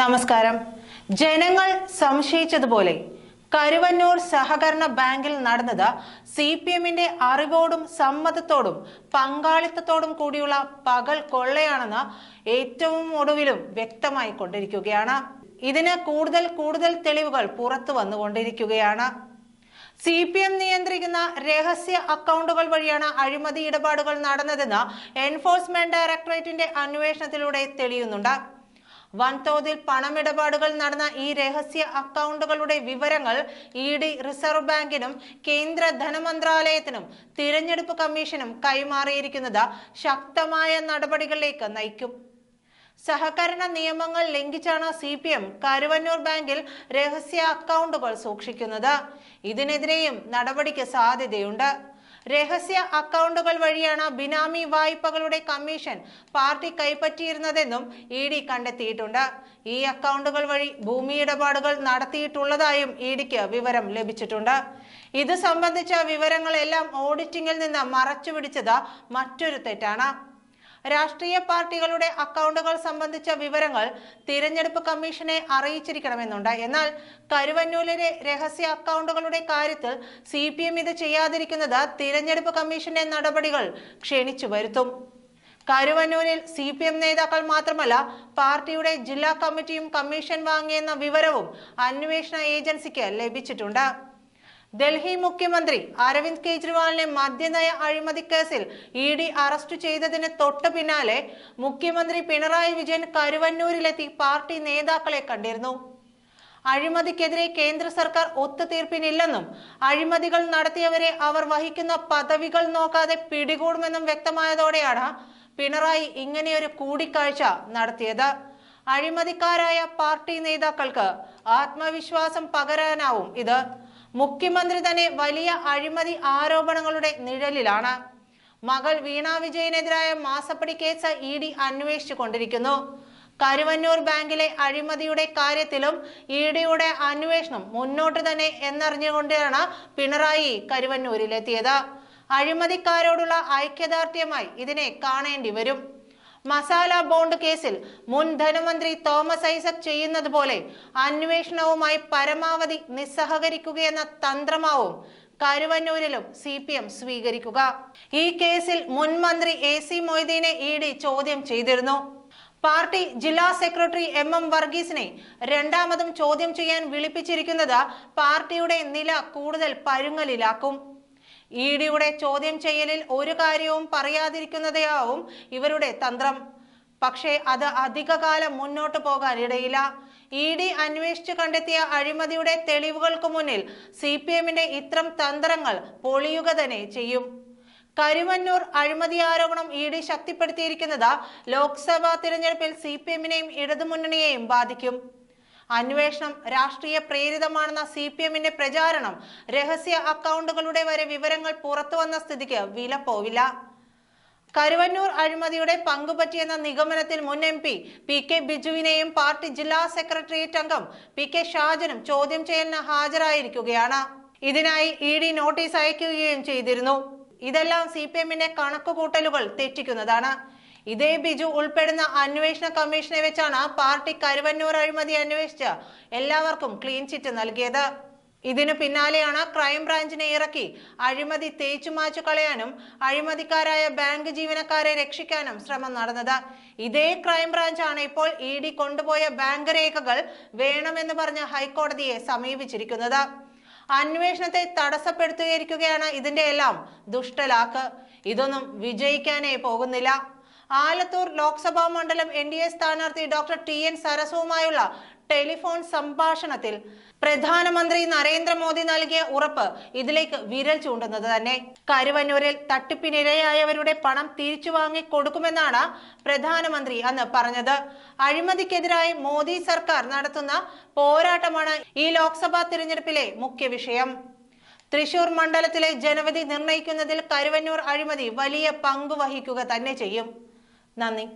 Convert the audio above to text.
നമസ്കാരം. ജനങ്ങൾ സംശയിച്ചതുപോലെ കരുവന്നൂർ സഹകരണ ബാങ്കിൽ നടന്നത് സി പി എമ്മിന്റെ അറിവോടും സമ്മതത്തോടും പങ്കാളിത്തത്തോടും കൂടിയുള്ള പകൽ കൊള്ളയാണെന്ന് ഏറ്റവും ഒടുവിലും വ്യക്തമായി കൊണ്ടിരിക്കുകയാണ്. ഇതിന് കൂടുതൽ കൂടുതൽ തെളിവുകൾ പുറത്തു വന്നുകൊണ്ടിരിക്കുകയാണ്. സി പി എം നിയന്ത്രിക്കുന്ന രഹസ്യ അക്കൗണ്ടുകൾ വഴിയാണ് അഴിമതി ഇടപാടുകൾ നടന്നതെന്ന് എൻഫോഴ്സ്മെന്റ് ഡയറക്ടറേറ്റിന്റെ അന്വേഷണത്തിലൂടെ തെളിയുന്നുണ്ട്. വൻതോതിൽ പണമിടപാടുകൾ നടന്ന ഈ രഹസ്യ അക്കൗണ്ടുകളുടെ വിവരങ്ങൾ ഇ ഡി റിസർവ് ബാങ്കിനും കേന്ദ്ര ധനമന്ത്രാലയത്തിനും തിരഞ്ഞെടുപ്പ് കമ്മീഷനും കൈമാറിയിരിക്കുന്നത് ശക്തമായ നടപടികളിലേക്ക് നയിക്കും. സഹകരണ നിയമങ്ങൾ ലംഘിച്ചാണ് സി പി എം കരുവന്നൂർ ബാങ്കിൽ രഹസ്യ അക്കൗണ്ടുകൾ സൂക്ഷിക്കുന്നത്. ഇതിനെതിരെയും നടപടിക്ക് സാധ്യതയുണ്ട്. രഹസ്യ അക്കൗണ്ടുകൾ വഴിയാണ് ബിനാമി വായ്പകളുടെ കമ്മീഷൻ പാർട്ടി കൈപ്പറ്റിയിരുന്നതെന്നും ഇ ഡി കണ്ടെത്തിയിട്ടുണ്ട്. ഈ അക്കൗണ്ടുകൾ വഴി ഭൂമി ഇടപാടുകൾ നടത്തിയിട്ടുള്ളതായും ഇ ഡിക്ക് വിവരം ലഭിച്ചിട്ടുണ്ട്. ഇത് സംബന്ധിച്ച വിവരങ്ങളെല്ലാം ഓഡിറ്റിംഗിൽ നിന്ന് മറച്ചുപിടിച്ചത് മറ്റൊരു തെറ്റാണ്. രാഷ്ട്രീയ പാർട്ടികളുടെ അക്കൗണ്ടുകൾ സംബന്ധിച്ച വിവരങ്ങൾ തിരഞ്ഞെടുപ്പ് കമ്മീഷനെ അറിയിച്ചിരിക്കണമെന്നുണ്ട്. എന്നാൽ കരുവന്നൂലിലെ രഹസ്യ അക്കൗണ്ടുകളുടെ കാര്യത്തിൽ സി ഇത് ചെയ്യാതിരിക്കുന്നത് തിരഞ്ഞെടുപ്പ് കമ്മീഷന്റെ നടപടികൾ ക്ഷണിച്ചു വരുത്തും. കരുവന്നൂരിൽ സി പി എം നേതാക്കൾ മാത്രമല്ല പാർട്ടിയുടെ ജില്ലാ കമ്മിറ്റിയും കമ്മീഷൻ വാങ്ങിയെന്ന വിവരവും അന്വേഷണ ഏജൻസിക്ക് ലഭിച്ചിട്ടുണ്ട്. ഡൽഹി മുഖ്യമന്ത്രി അരവിന്ദ് കെജ്രിവാളിനെ മദ്യനയ അഴിമതി കേസിൽ ഇ ഡി അറസ്റ്റ് ചെയ്തതിന് തൊട്ടു പിന്നാലെ മുഖ്യമന്ത്രി പിണറായി വിജയൻ കരുവന്നൂരിലെത്തി പാർട്ടി നേതാക്കളെ കണ്ടിരുന്നു. അഴിമതിക്കെതിരെ കേന്ദ്ര സർക്കാർ ഒത്തുതീർപ്പിനില്ലെന്നും അഴിമതികൾ നടത്തിയവരെ അവർ വഹിക്കുന്ന പദവികൾ നോക്കാതെ പിടികൂടുമെന്നും വ്യക്തമായതോടെയാണ് പിണറായി ഇങ്ങനെയൊരു കൂടിക്കാഴ്ച നടത്തിയത്. അഴിമതിക്കാരായ പാർട്ടി നേതാക്കൾക്ക് ആത്മവിശ്വാസം പകരാനാവും ഇത്. മുഖ്യമന്ത്രി തന്നെ വലിയ അഴിമതി ആരോപണങ്ങളുടെ നിഴലിലാണ്. മകൾ വീണ വിജയനെതിരായ മാസപ്പടി കേസ് ഇ ഡി അന്വേഷിച്ചുകൊണ്ടിരിക്കുന്നു. കരുവന്നൂർ ബാങ്കിലെ അഴിമതിയുടെ കാര്യത്തിലും ഇ ഡിയുടെ അന്വേഷണം മുന്നോട്ട് തന്നെ എന്നറിഞ്ഞുകൊണ്ടാണ് പിണറായി കരുവന്നൂരിലെത്തിയത്. അഴിമതിക്കാരോടുള്ള ഐക്യദാർഢ്യമായി ഇതിനെ കാണേണ്ടി വരും. മസാല ബോണ്ട് കേസിൽ മുൻ ധനമന്ത്രി തോമസ് ഐസക് ചെയ്യുന്നത് പോലെ അന്വേഷണവുമായി പരമാവധി നിസ്സഹകരിക്കുകയെന്ന തന്ത്രമാവും കരുവന്നൂരിലും സി പി എം സ്വീകരിക്കുക. ഈ കേസിൽ മുൻ മന്ത്രി എ സി മൊയ്തീനെ ഇ ഡി ചോദ്യം ചെയ്തിരുന്നു. പാർട്ടി ജില്ലാ സെക്രട്ടറി എം എം വർഗീസിനെ രണ്ടാമതും ചോദ്യം ചെയ്യാൻ വിളിപ്പിച്ചിരിക്കുന്നത് പാർട്ടിയുടെ നില കൂടുതൽ പരുങ്ങലിലാക്കും. ഇ ഡിയുടെ ചോദ്യം ചെയ്യലിൽ ഒരു കാര്യവും പറയാതിരിക്കുന്നതാവും ഇവരുടെ തന്ത്രം. പക്ഷേ അത് അധികകാലം മുന്നോട്ട് പോകാൻ ഇടയില്ല ഇ ഡി അന്വേഷിച്ചു കണ്ടെത്തിയ അഴിമതിയുടെ തെളിവുകൾക്ക് മുന്നിൽ സി പി എമ്മിന്റെ ഇത്തരം തന്ത്രങ്ങൾ പൊളിയുക തന്നെ ചെയ്യും. കരുവന്നൂർ അഴിമതി ആരോപണം ഇ ഡി ശക്തിപ്പെടുത്തിയിരിക്കുന്നത് ലോക്സഭാ തിരഞ്ഞെടുപ്പിൽ സി പി എമ്മിനെയും ഇടതുമുന്നണിയെയും ബാധിക്കും. അന്വേഷണം രാഷ്ട്രീയ പ്രേരിതമാണെന്ന സി പി എമ്മിന്റെ പ്രചാരണം രഹസ്യ അക്കൗണ്ടുകളുടെ വരെ വിവരങ്ങൾ പുറത്തു വന്ന സ്ഥിതിക്ക് വില പോവില്ല. കരുവന്നൂർ അഴിമതിയുടെ പങ്കുപറ്റിയെന്ന നിഗമനത്തിൽ മുൻ എം പി പി കെ ബിജുവിനെയും പാർട്ടി ജില്ലാ സെക്രട്ടേറിയറ്റ് അംഗം പി കെ ഷാജനും ചോദ്യം ചെയ്യലിന് ഹാജരായിരിക്കുകയാണ്. ഇതിനായി ഇ ഡി നോട്ടീസ് അയക്കുകയും ചെയ്തിരുന്നു. ഇതെല്ലാം സി പി എമ്മിന്റെ കണക്കുകൂട്ടലുകൾ തെറ്റിക്കുന്നതാണ്. ഇതേ ബിജു ഉൾപ്പെടുന്ന അന്വേഷണ കമ്മീഷനെ വെച്ചാണ് പാർട്ടി കരുവന്നൂർ അഴിമതി അന്വേഷിച്ച് എല്ലാവർക്കും ക്ലീൻ ചിറ്റ് നൽകിയത്. ഇതിനു പിന്നാലെയാണ് ക്രൈംബ്രാഞ്ചിനെ ഇറക്കി അഴിമതി തേച്ചുമാച്ചു കളയാനും അഴിമതിക്കാരായ ബാങ്ക് ജീവനക്കാരെ രക്ഷിക്കാനും ശ്രമം നടന്നത്. ഇതേ ക്രൈംബ്രാഞ്ചാണ് ഇപ്പോൾ ഇ ഡി കൊണ്ടുപോയ ബാങ്ക് രേഖകൾ വേണമെന്ന് പറഞ്ഞ് ഹൈക്കോടതിയെ സമീപിച്ചിരിക്കുന്നത്. അന്വേഷണത്തെ തടസ്സപ്പെടുത്തുകയാണ് ഇതിന്റെ എല്ലാം ദുഷ്ടലാക്ക്. ഇതൊന്നും വിജയിക്കാനേ പോകുന്നില്ല. ആലത്തൂർ ലോക്സഭാ മണ്ഡലം എൻ ഡി എ സ്ഥാനാർത്ഥി ഡോക്ടർ ടി എൻ സരസുവുമായുള്ള ടെലിഫോൺ സംഭാഷണത്തിൽ പ്രധാനമന്ത്രി നരേന്ദ്രമോദി നൽകിയ ഉറപ്പ് ഇതിലേക്ക് വിരൽ ചൂണ്ടുന്നത് തന്നെ. കരുവന്നൂരിൽ തട്ടിപ്പിനിരയായവരുടെ പണം തിരിച്ചു വാങ്ങി കൊടുക്കുമെന്നാണ് പ്രധാനമന്ത്രി അന്ന് പറഞ്ഞത്. അഴിമതിക്കെതിരായി മോദി സർക്കാർ നടത്തുന്ന പോരാട്ടമാണ് ഈ ലോക്സഭാ തിരഞ്ഞെടുപ്പിലെ മുഖ്യ വിഷയം. തൃശൂർ മണ്ഡലത്തിലെ ജനവിധി നിർണയിക്കുന്നതിൽ കരുവന്നൂർ അഴിമതി വലിയ പങ്ക് വഹിക്കുക തന്നെ ചെയ്യും. 那呢？